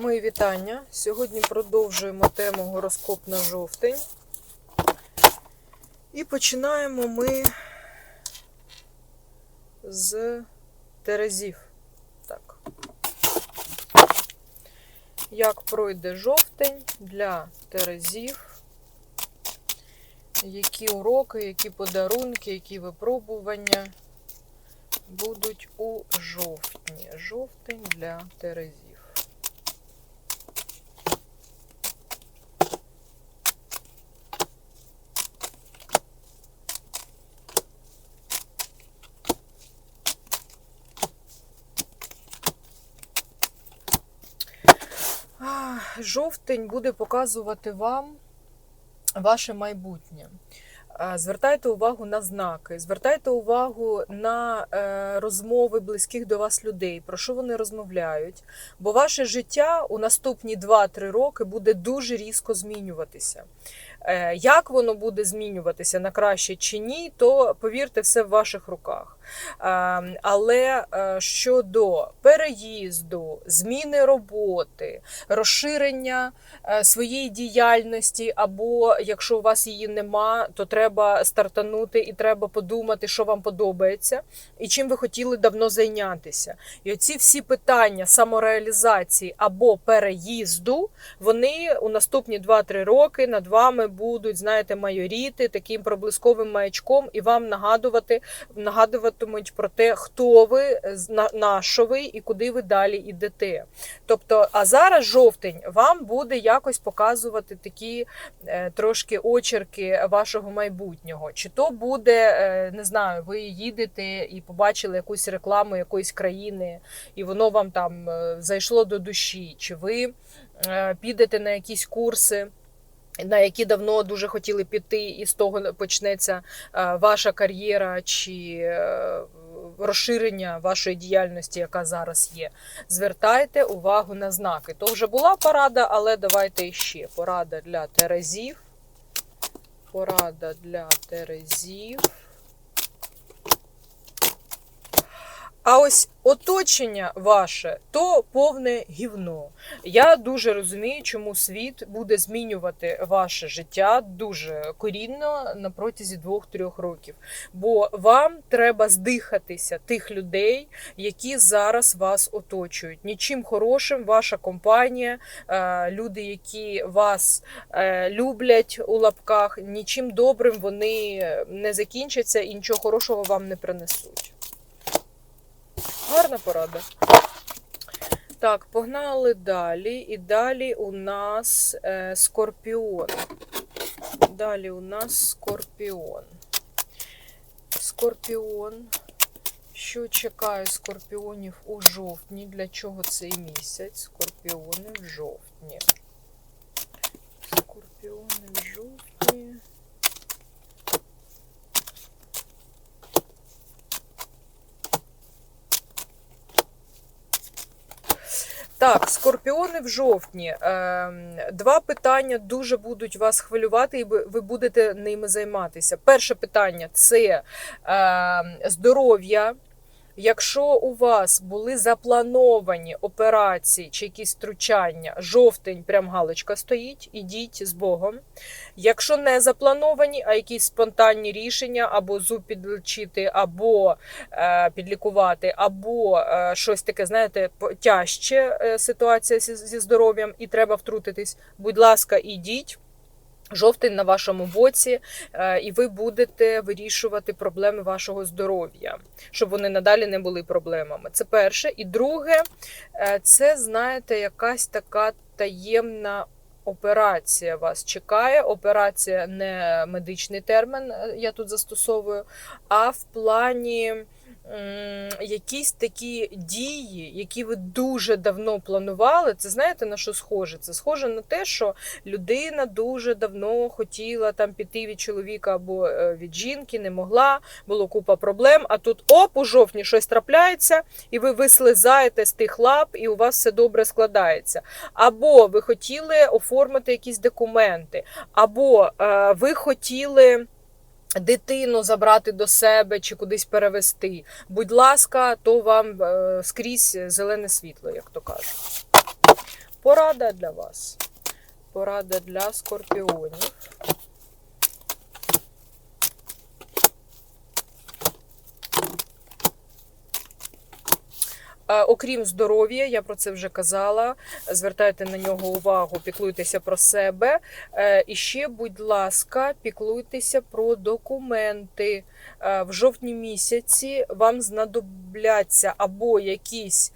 Мої вітання. Сьогодні продовжуємо тему гороскоп на жовтень. І починаємо ми з Терезів. Так. Як пройде жовтень для Терезів? Які уроки, які подарунки, які випробування будуть у жовтні? Жовтень для Терезів. Жовтень буде показувати вам ваше майбутнє. Звертайте увагу на знаки, звертайте увагу на е, розмови близьких до вас людей, про що вони розмовляють. Бо ваше життя у наступні 2-3 роки буде дуже різко змінюватися. Е, Як воно буде змінюватися на краще чи ні, то повірте, все в ваших руках. Е, Але е, щодо переїзду, зміни роботи, розширення е, своєї діяльності, або якщо у вас її нема, то треба стартанути і треба подумати, що вам подобається, і чим ви хотіли давно зайнятися. І оці всі питання самореалізації або переїзду, вони у наступні 2-3 роки над вами будуть, знаєте, майоріти таким проблисковим маячком і вам нагадувати, нагадуватимуть про те, хто ви, на, що ви і куди ви далі йдете. Тобто, а зараз жовтень вам буде якось показувати такі е, трошки очерки вашого майбутнього. Чи то буде, е, не знаю, ви їдете і побачили якусь рекламу якоїсь країни, і воно вам там е, зайшло до душі, чи ви підете на якісь курси. На які давно дуже хотіли піти, і з того почнеться е, ваша кар'єра чи е, розширення вашої діяльності, яка зараз є. Звертайте увагу на знаки. То вже була порада, але давайте ще. Порада для Терезів. Порада для Терезів. А ось оточення ваше то повне гівно. Я дуже розумію, чому світ буде змінювати ваше життя дуже корінно на протязі двох-трьох років. Бо вам треба здихатися тих людей, які зараз вас оточують. Нічим хорошим ваша компанія, е, люди, які вас е, люблять у лапках, нічим добрим вони не закінчаться і нічого хорошого вам не принесуть. Гарна порада. Так, погнали далі. І далі у нас е, скорпіон. Далі у нас скорпіон. Скорпіон. Що чекає скорпіонів у жовтні? Для чого цей місяць? Скорпіони в жовтні. Скорпіони в жовтні. Так, скорпіони в жовтні. Ем, Два питання дуже будуть вас хвилювати, і ви будете ними займатися. Перше питання це ем, здоров'я. Якщо у вас були заплановані операції чи якісь втручання, жовтень, прям галочка стоїть, ідіть з Богом. Якщо не заплановані, а якісь спонтанні рішення, або зуб підлечити, або е, підлікувати, або е, щось таке, знаєте, тяжче е, ситуація зі, зі здоров'ям, і треба втрутитись. Будь ласка, ідіть. Жовтень на вашому боці, е, і ви будете вирішувати проблеми вашого здоров'я, щоб вони надалі не були проблемами. Це перше. І друге, е, це, знаєте, якась така таємна. Операція вас чекає. Операція не медичний термін, е, я тут застосовую, а в плані якісь такі дії, які ви дуже давно планували. Це знаєте на що схоже? Це схоже на те, що людина дуже давно хотіла там піти від чоловіка або е, від жінки, не могла, було купа проблем. А тут оп, у жовтні щось трапляється, і ви вислизаєте з тих лап, і у вас все добре складається. Або ви хотіли оформити якісь документи, або е, ви хотіли. Дитину забрати до себе чи кудись перевести. Будь ласка, то вам е, скрізь зелене світло, як то кажуть. Порада для вас. Порада для скорпіонів. Окрім здоров'я, я про це вже казала. Звертайте на нього увагу, піклуйтеся про себе. Е, І ще, будь ласка, піклуйтеся про документи. Е, В жовтні місяці вам знадобляться або якісь.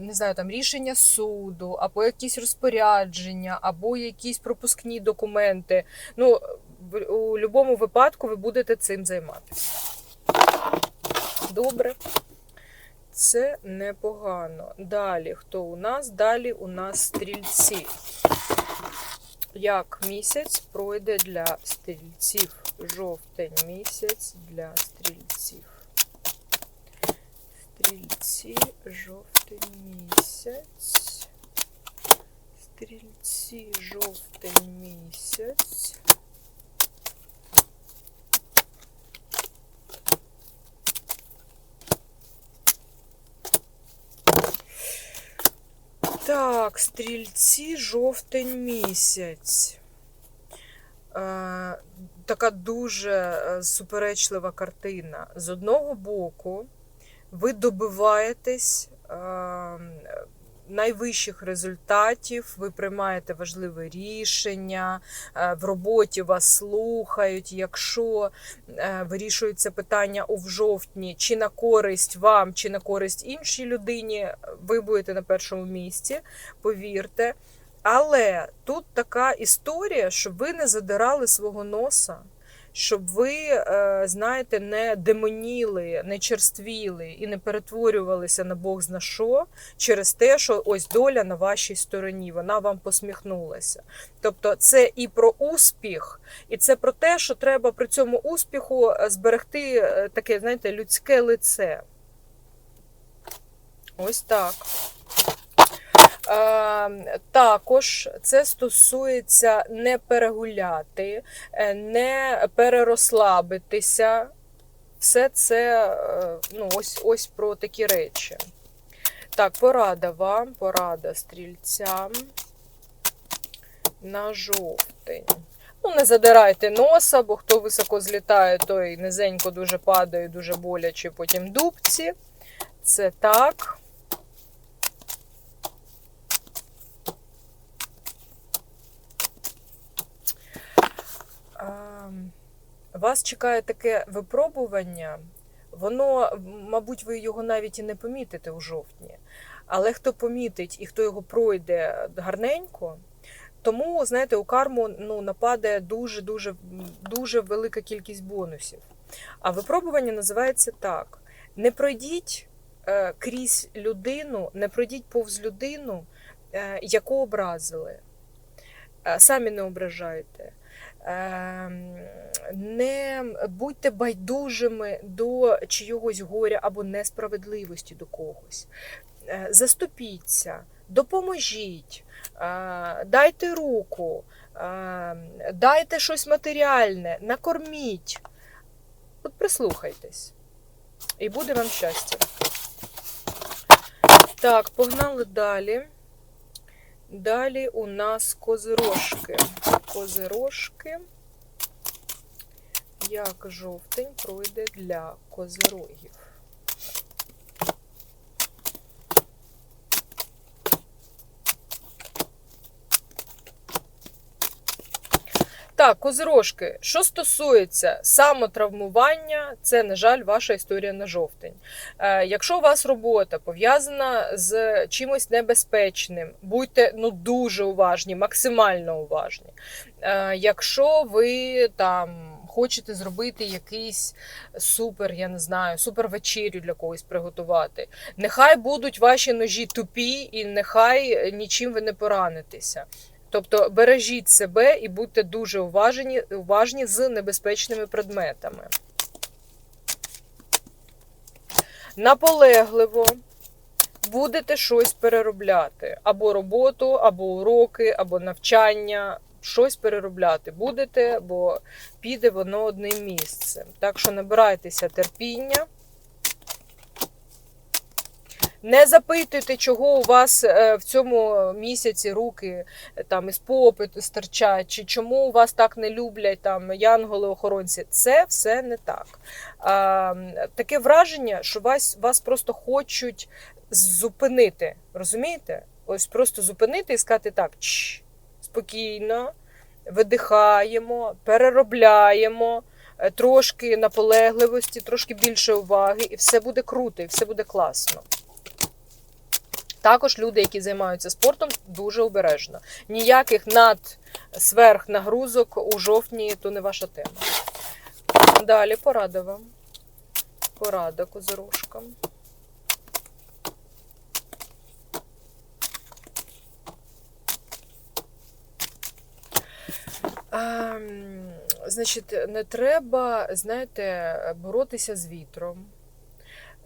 Не знаю, там рішення суду, або якісь розпорядження, або якісь пропускні документи. Ну, у будь-якому випадку ви будете цим займатися. Добре. Це непогано. Далі, хто у нас? Далі у нас стрільці. Як місяць пройде для стрільців? Жовтень місяць для стрільців. Стрільці, жовтень місяць. Стрільці, жовтень місяць. Так, стрільці, жовтень місяць. Е, така дуже е, суперечлива картина. З одного боку, ви добиваєтесь е, найвищих результатів, ви приймаєте важливе рішення, е, в роботі вас слухають. Якщо е, вирішується питання у жовтні, чи на користь вам, чи на користь іншій людині, ви будете на першому місці, повірте. Але тут така історія, щоб ви не задирали свого носа, щоб ви, е, знаєте, не демоніли, не черствіли і не перетворювалися на Бог зна що через те, що ось доля на вашій стороні, вона вам посміхнулася. Тобто, це і про успіх, і це про те, що треба при цьому успіху е, зберегти е, таке, знаєте, людське лице. Ось так. Е, Також це стосується не перегуляти, е, не перерозслабитися. Все це е, ну, ось, ось про такі речі. Так, порада вам, порада стрільцям на жовтень. Ну, не задирайте носа, бо хто високо злітає, той низенько дуже падає, дуже боляче потім дубці. Це так. Вас чекає таке випробування. Воно, мабуть, ви його навіть і не помітите у жовтні. Але хто помітить і хто його пройде гарненько, тому, знаєте, у карму ну, нападе дуже дуже велика кількість бонусів. А випробування називається так: не пройдіть е, крізь людину, не пройдіть повз людину, е, яку образили. Е, самі не ображайте. Ем, Не будьте байдужими до чийогось горя або несправедливості до когось. Е, Заступіться, допоможіть, е, дайте руку, е, дайте щось матеріальне, накорміть. От прислухайтесь. І буде вам щастя. Так, погнали далі. Далі у нас козирожки. Козирожки. Як жовтень пройде для козирогів. Так, козирожки, що стосується самотравмування, це, на жаль, ваша історія на жовтень. Е, якщо у вас робота пов'язана з чимось небезпечним, будьте ну дуже уважні, максимально уважні. Е, якщо ви там хочете зробити якийсь супер, я не знаю, супер вечерю для когось приготувати, нехай будуть ваші ножі тупі, і нехай нічим ви не поранитеся. Тобто бережіть себе і будьте дуже уважні, уважні з небезпечними предметами. Наполегливо будете щось переробляти. Або роботу, або уроки, або навчання. Щось переробляти будете, бо піде воно одним місцем. Так що набирайтеся терпіння. Не запитуйте, чого у вас е, в цьому місяці руки е, там із попиту стирчать, чи чому у вас так не люблять там янголи-охоронці. Це все не так. А, таке враження, що вас, вас просто хочуть зупинити. Розумієте? Ось просто зупинити і сказати так, чш, спокійно, видихаємо, переробляємо. е, Трошки наполегливості, трошки більше уваги, і все буде круто, і все буде класно. Також люди, які займаються спортом, дуже обережно. Ніяких надсверхнагрузок у жовтні то не ваша тема. Далі порада вам. Порада козирожкам. Ем, Значить, не треба, знаєте, боротися з вітром.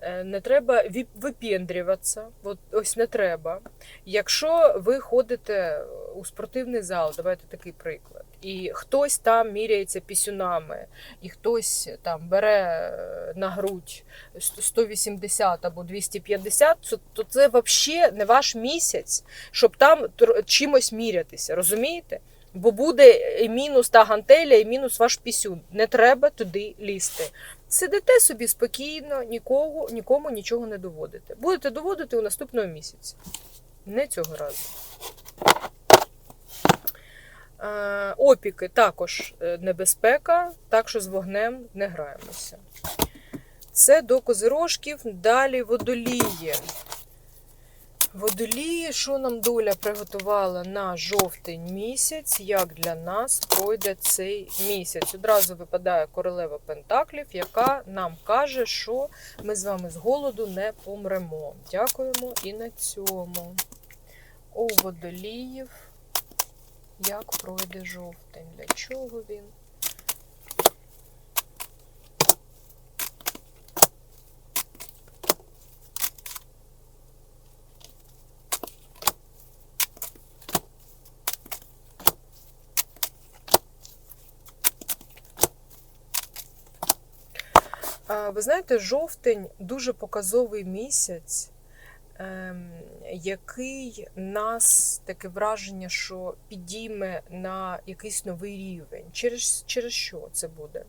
Е, Не треба випендрюватися. От ось не треба. Якщо ви ходите у спортивний зал, давайте такий приклад, і хтось там міряється пісюнами, і хтось там бере е, на грудь 180 або 250, то- то це взагалі не ваш місяць, щоб там чимось мірятися, розумієте? Бо буде і мінус та гантеля, і мінус ваш пісюн. Не треба туди лізти. Сидите собі спокійно, нікого, нікому нічого не доводите. Будете доводити у наступному місяці. Не цього разу. Е, опіки також е, небезпека, так що з вогнем не граємося. Це до козирожків. Далі водолії. Водолії, що нам доля приготувала на жовтень місяць, як для нас пройде цей місяць. Одразу випадає королева Пентаклів, яка нам каже, що ми з вами з голоду не помремо. Дякуємо і на цьому. У водоліїв, як пройде жовтень? Для чого він? Ви знаєте, жовтень дуже показовий місяць, ем, який нас таке враження, що підійме на якийсь новий рівень. Через, через що це буде?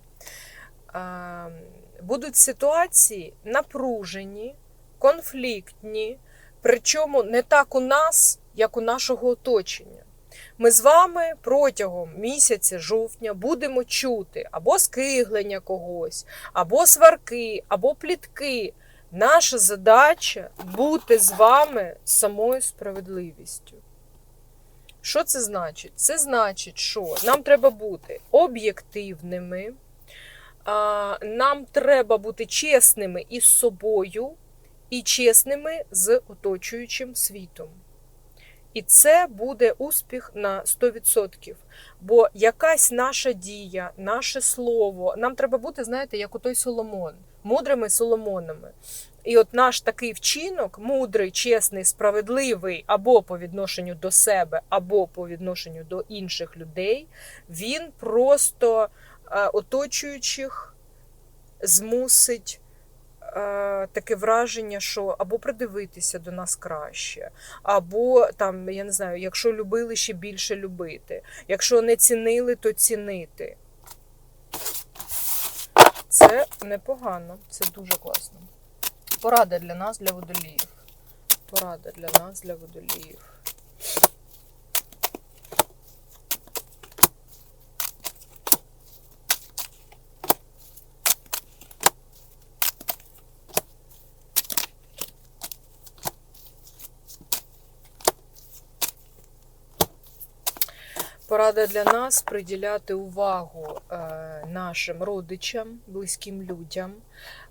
Ем, Будуть ситуації напружені, конфліктні, причому не так у нас, як у нашого оточення. Ми з вами протягом місяця жовтня будемо чути або скиглення когось, або сварки, або плітки. Наша задача бути з вами самою справедливістю. Що це значить? Це значить, що нам треба бути об'єктивними, нам треба бути чесними із собою і чесними з оточуючим світом. І це буде успіх на 100%. Бо якась наша дія, наше слово, нам треба бути, знаєте, як у той Соломон, мудрими Соломонами. І от наш такий вчинок, мудрий, чесний, справедливий, або по відношенню до себе, або по відношенню до інших людей, він просто е, оточуючих змусить таке враження, що або придивитися до нас краще, або там, я не знаю, якщо любили, ще більше любити. Якщо не цінили, то цінити. Це непогано, це дуже класно. Порада для нас, для водоліїв. Порада для нас, для водоліїв. Порада для нас приділяти увагу е, нашим родичам, близьким людям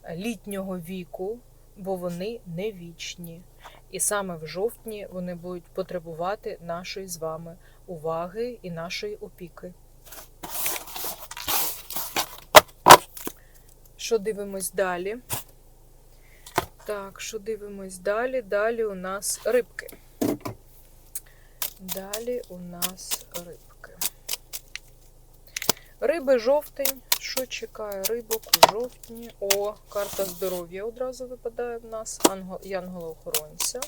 е, літнього віку, бо вони не вічні. І саме в жовтні вони будуть потребувати нашої з вами уваги і нашої опіки. Що дивимось далі? Так, що дивимось далі? Далі у нас рибки. Далі у нас рибки. Риби жовтень. Що чекає? Рибок у жовтні. О, карта здоров'я одразу випадає в нас. Янгола-охоронця.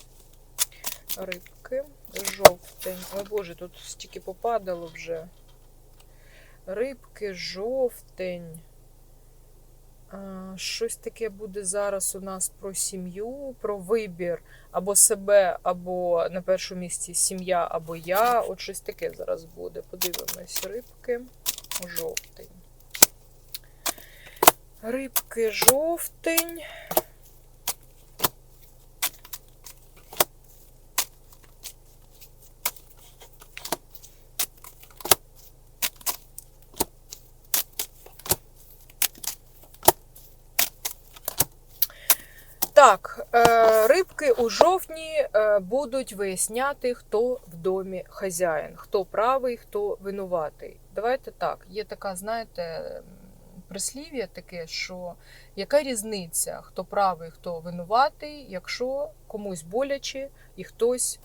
Рибки. Жовтень. Ой Боже, тут стільки попадало вже. Рибки, жовтень. Щось таке буде зараз у нас про сім'ю, про вибір або себе, або на першому місці сім'я, або я. От щось таке зараз буде. Подивимось. Рибки, жовтень. Рибки, жовтень. Так, е, рибки у жовтні е, будуть виясняти, хто в домі хазяїн, хто правий, хто винуватий. Давайте так. Є така, знаєте, прислів'я таке, що яка різниця, хто правий, хто винуватий, якщо комусь боляче і хтось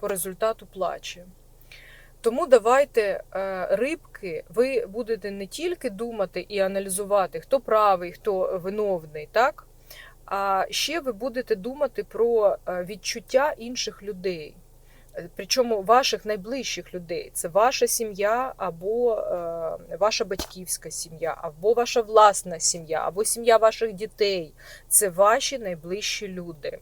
по результату плаче. Тому давайте е, рибки, ви будете не тільки думати і аналізувати, хто правий, хто виновний, так? А ще ви будете думати про е, відчуття інших людей, причому ваших найближчих людей. Це ваша сім'я, або е, ваша батьківська сім'я, або ваша власна сім'я, або сім'я ваших дітей. Це ваші найближчі люди.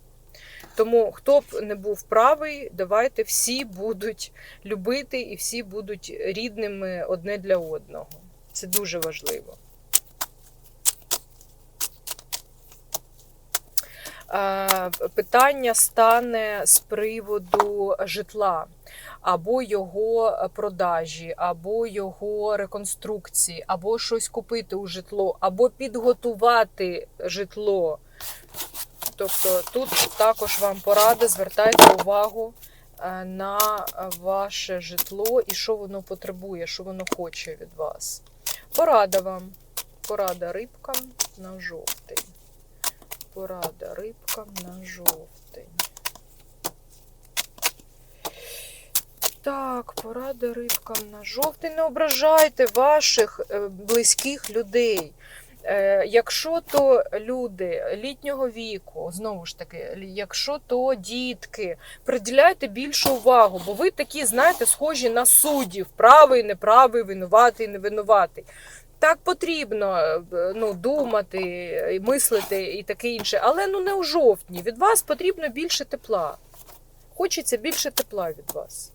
Тому хто б не був правий, давайте всі будуть любити і всі будуть рідними одне для одного. Це дуже важливо. Питання стане з приводу житла, або його продажі, або його реконструкції, або щось купити у житло, або підготувати житло. Тобто тут також вам порада, звертайте увагу е, на ваше житло і що воно потребує, що воно хоче від вас. Порада вам. Порада рибкам на жовтень. Порада рибкам на жовтень. Так, порада рибкам на жовтень. Не ображайте ваших е, близьких людей. Е, Якщо то люди літнього віку, знову ж таки, якщо то дітки, приділяйте більшу увагу, бо ви такі, знаєте, схожі на суддів, правий, неправий, винуватий, невинуватий. Так потрібно е, ну, думати, мислити і таке інше, але ну не у жовтні. Від вас потрібно більше тепла. Хочеться більше тепла від вас.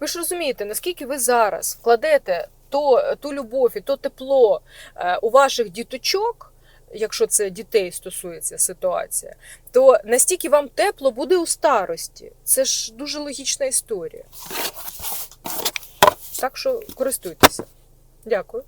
Ви ж розумієте, наскільки ви зараз вкладете то, ту любов і то тепло е, у ваших діточок, якщо це дітей стосується ситуація, то настільки вам тепло буде у старості. Це ж дуже логічна історія. Так що користуйтеся. Дякую.